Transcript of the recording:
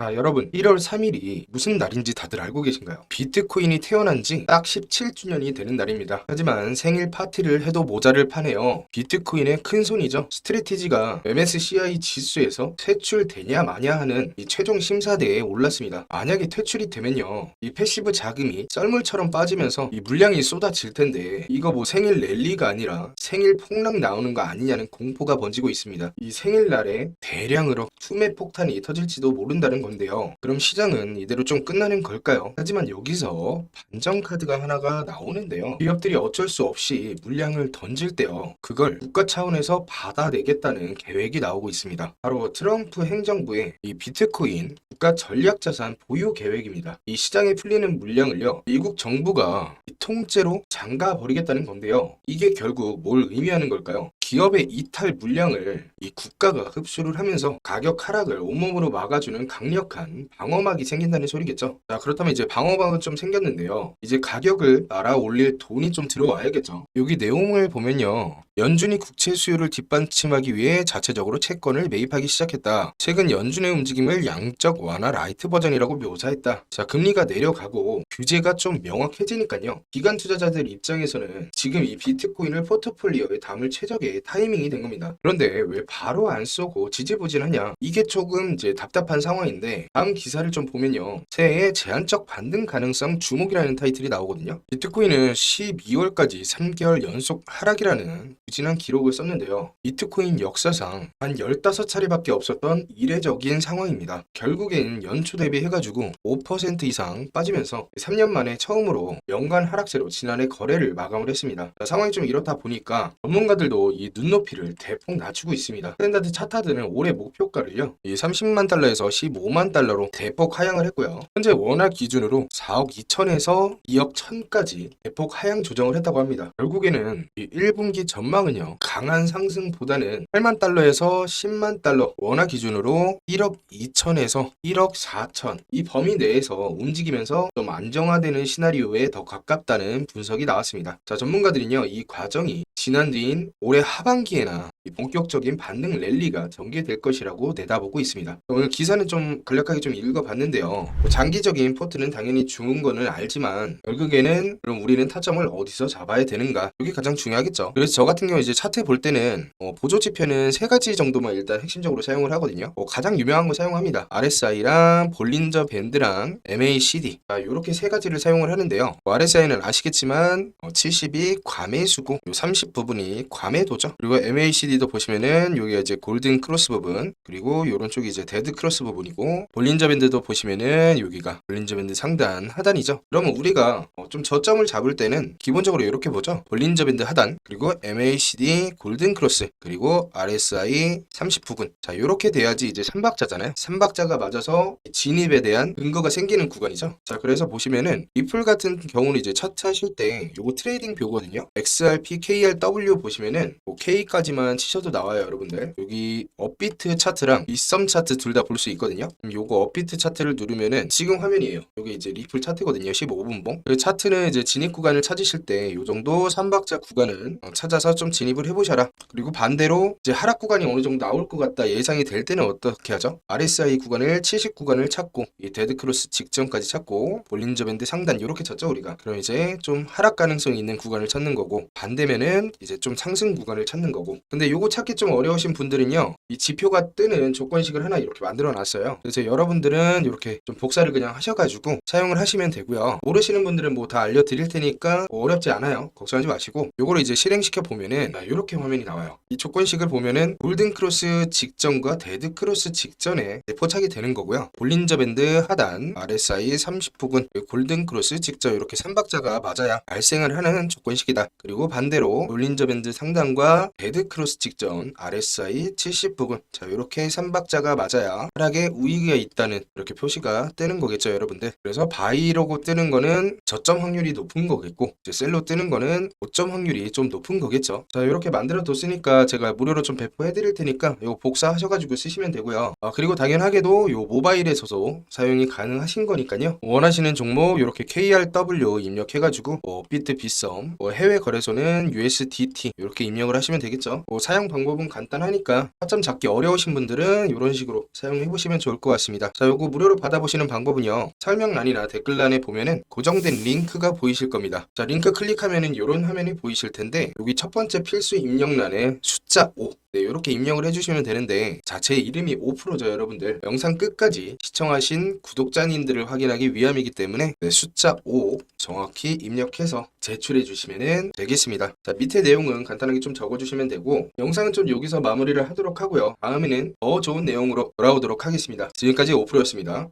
아, 여러분, 1월 3일이 무슨 날인지 다들 알고 계신가요? 비트코인이 태어난 지 딱 17주년이 되는 날입니다. 하지만 생일 파티를 해도 모자를 파네요. 비트코인의 큰 손이죠. 스트레티지가 MSCI 지수에서 퇴출되냐 마냐 하는 이 최종 심사대에 올랐습니다. 만약에 퇴출이 되면요. 이 패시브 자금이 썰물처럼 빠지면서 이 물량이 쏟아질 텐데 이거 뭐 생일 랠리가 아니라 생일 폭락 나오는 거 아니냐는 공포가 번지고 있습니다. 이 생일날에 대량으로 투매 폭탄이 터질지도 모른다는 건데요. 그럼 시장은 이대로 좀 끝나는 걸까요? 하지만 여기서 반전 카드가 하나가 나오는데요. 기업들이 어쩔 수 없이 물량을 던질 때요. 그걸 국가 차원에서 받아내겠다는 계획이 나오고 있습니다. 바로 트럼프 행정부의 이 비트코인 국가 전략 자산 보유 계획입니다. 이 시장에 풀리는 물량을요. 미국 정부가 이 통째로 잠가 버리겠다는 건데요. 이게 결국 뭘 의미하는 걸까요? 기업의 이탈 물량을 이 국가가 흡수를 하면서 가격 하락을 온몸으로 막아주는 강력한 방어막이 생긴다는 소리겠죠. 자, 그렇다면 이제 방어막은 좀 생겼는데요. 이제 가격을 알아 올릴 돈이 좀 들어와야겠죠. 여기 내용을 보면요. 연준이 국채 수요를 뒷받침하기 위해 자체적으로 채권을 매입하기 시작했다. 최근 연준의 움직임을 양적 완화 라이트 버전이라고 묘사했다. 자, 금리가 내려가고 규제가 좀 명확해지니까요. 기관 투자자들 입장에서는 지금 이 비트코인을 포트폴리오에 담을 최적의 타이밍이 된 겁니다. 그런데 왜 바로 안 쏘고 지지부진하냐? 이게 조금 이제 답답한 상황인데 다음 기사를 좀 보면요. 새해 제한적 반등 가능성 주목이라는 타이틀이 나오거든요. 비트코인은 12월까지 3개월 연속 하락이라는 부진한 기록을 썼는데요. 비트코인 역사상 한 15차례밖에 없었던 이례적인 상황입니다. 결국엔 연초 대비해가지고 5% 이상 빠지면서 3년 만에 처음으로 연간 하락세로 지난해 거래를 마감을 했습니다. 자, 상황이 좀 이렇다 보니까 전문가들도 이 눈높이를 대폭 낮추고 있습니다. 스탠다드 차타드는 올해 목표가를요. 이 30만 달러에서 15만 달러로 대폭 하향을 했고요. 현재 원화 기준으로 4억 2천에서 2억 1천까지 대폭 하향 조정을 했다고 합니다. 결국에는 이 1분기 전망은요. 강한 상승보다는 8만 달러에서 10만 달러 원화 기준으로 1억 2천에서 1억 4천 이 범위 내에서 움직이면서 좀 안정화되는 시나리오에 더 가깝다는 분석이 나왔습니다. 자, 전문가들은요. 이 과정이 지난 뒤인 올해 하반기에나 이 본격적인 반등 랠리가 전개될 것이라고 내다보고 있습니다. 오늘 기사는 좀 간략하게 좀 읽어봤는데요. 뭐 장기적인 포트는 당연히 좋은 거는 알지만 결국에는 그럼 우리는 타점을 어디서 잡아야 되는가 이게 가장 중요하겠죠. 그래서 저 같은 경우 이제 차트 볼 때는 어, 보조 지표는 세 가지 정도만 일단 핵심적으로 사용을 하거든요. 뭐 가장 유명한 거 사용합니다. RSI랑 볼린저 밴드랑 MACD 이렇게 세 가지를 사용을 하는데요. 뭐 RSI는 아시겠지만 어, 70이 과매수고 요30 부분이 과매도죠. 그리고 MACD 도 보시면은 여기가 이제 골든 크로스 부분 그리고 요런 쪽이 이제 데드 크로스 부분이고 볼린저 밴드도 보시면은 여기가 볼린저 밴드 상단 하단이죠. 그러면 우리가 어, 좀 저점을 잡을 때는 기본적으로 이렇게 보죠. 볼린저 밴드 하단 그리고 MACD 골든 크로스 그리고 RSI 30 부분 자 이렇게 돼야지 이제 3박자잖아요. 3박자가 맞아서 진입에 대한 근거가 생기는 구간이죠. 자 그래서 보시면은 리플 같은 경우는 이제 차트 하실 때 요거 트레이딩 뷰거든요. XRP, KRW 보시면은 뭐 K까지만 치셔도 나와요 여러분들. 여기 업비트 차트랑 이썸 차트 둘 다 볼 수 있거든요. 요거 업비트 차트를 누르면은 지금 화면이에요. 요게 이제 리플 차트거든요. 15분봉. 그 차트는 이제 진입 구간을 찾으실 때 요 정도 3박자 구간은 어, 찾아서 좀 진입을 해보셔라. 그리고 반대로 이제 하락 구간이 어느 정도 나올 것 같다 예상이 될 때는 어떻게 하죠? RSI 구간을 70 구간을 찾고 이 데드 크로스 직전까지 찾고 볼린저 밴드 상단 이렇게 찾죠 우리가. 그럼 이제 좀 하락 가능성이 있는 구간을 찾는 거고 반대면은 이제 좀 상승 구간을 찾는 거고. 근데 요거 찾기 좀 어려우신 분들은요. 이 지표가 뜨는 조건식을 하나 이렇게 만들어 놨어요. 그래서 여러분들은 이렇게 좀 복사를 그냥 하셔가지고 사용을 하시면 되고요. 모르시는 분들은 뭐 다 알려드릴 테니까 뭐 어렵지 않아요. 걱정하지 마시고 요거를 이제 실행시켜 보면은 이렇게 화면이 나와요. 이 조건식을 보면은 골든 크로스 직전과 데드 크로스 직전에 이제 포착이 되는 거고요. 볼린저 밴드 하단 RSI 30부근 골든 크로스 직전 이렇게 3박자가 맞아야 발생을 하는 조건식이다. 그리고 반대로 볼린저 밴드 상단과 데드 크로스 직전 RSI 70부근 자 이렇게 3박자가 맞아야 하락에 우위가 있다는 이렇게 표시가 뜨는 거겠죠 여러분들. 그래서 바이로고 뜨는 거는 저점 확률이 높은 거겠고 이제 셀로 뜨는 거는 고점 확률이 좀 높은 거겠죠. 자 이렇게 만들어 뒀으니까 제가 무료로 좀 배포해 드릴 테니까 이거 복사하셔가지고 쓰시면 되고요. 아, 그리고 당연하게도 요 모바일에서도 사용이 가능하신 거니까요. 원하시는 종목 이렇게 KRW 입력해가지고 뭐 비트 비썸 뭐 해외 거래소는 USDT 이렇게 입력을 하시면 되겠죠. 뭐 사용 방법은 간단하니까 타점 잡기 어려우신 분들은 이런 식으로 사용해 보시면 좋을 것 같습니다. 자, 요거 무료로 받아보시는 방법은요. 설명란이나 댓글란에 보면은 고정된 링크가 보이실 겁니다. 자, 링크 클릭하면은 이런 화면이 보이실 텐데 여기 첫 번째 필수 입력란에 숫자 5 네, 이렇게 입력을 해주시면 되는데 자, 제 이름이 5%죠, 여러분들. 영상 끝까지 시청하신 구독자님들을 확인하기 위함이기 때문에 네, 숫자 5 정확히 입력해서 제출해 주시면 되겠습니다. 자, 밑에 내용은 간단하게 좀 적어주시면 되고 영상은 좀 여기서 마무리를 하도록 하고요. 다음에는 더 좋은 내용으로 돌아오도록 하겠습니다. 지금까지 5%였습니다.